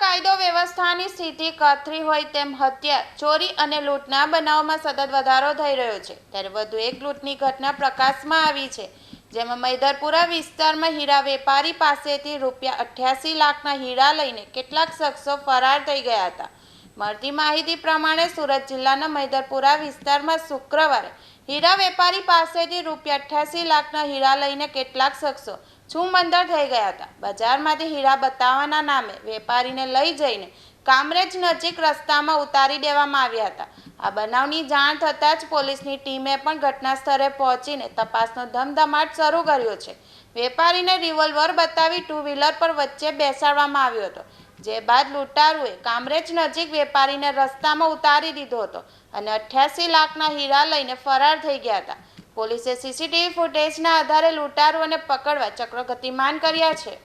કાયદો વ્યવસ્થાની સ્થિતિ કથરી હોય તેમ હત્યા, ચોરી અને લૂંટના બનાવમાં સતત વધારો થઈ રહ્યો છે. ત્યારે વધુ એક લૂંટની ઘટના પ્રકાશમાં આવી છે, જેમાં મૈદરપુરા વિસ્તારમાં હીરા વેપારી પાસેથી રૂપિયા અઠ્યાસી લાખના હીરા લઈને કેટલાક શખ્સો ફરાર થઈ ગયા હતા. મળતી માહિતી પ્રમાણે સુરત જિલ્લાના મૈદરપુરા વિસ્તારમાં શુક્રવારે હીરા વેપારી પાસેથી રૂપિયા અઠ્યાસી લાખના હીરા લઈને કેટલાક શખ્સો છુમંદર થઈ ગયા હતા. બજારમાંથી હીરા બતાવવાના નામે વેપારીને લઈ જઈને કામરેજ નજીક રસ્તામાં ઉતારી દેવામાં આવ્યા હતા. આ બનાવની જાણ થતાં જ પોલીસની ટીમે પણ ઘટના સ્થળે પહોંચીને તપાસનો ધમધમાટ શરૂ કર્યો છે. વેપારીને રિવોલ્વર બતાવી ટુ વ્હીલર પર વચ્ચે બેસાડવામાં આવ્યો હતો. જે બાદ લૂંટારુએ કામરેજ નજીક વેપારીને રસ્તામાં ઉતારી દીધો હતો અને અઠ્યાસી લાખના હીરા લઈને ફરાર થઈ ગયા હતા. પોલીસે સીસીટીવી ફૂટેજના આધારે લૂંટારુઓને પકડવા ચક્રો ગતિમાન કર્યા છે.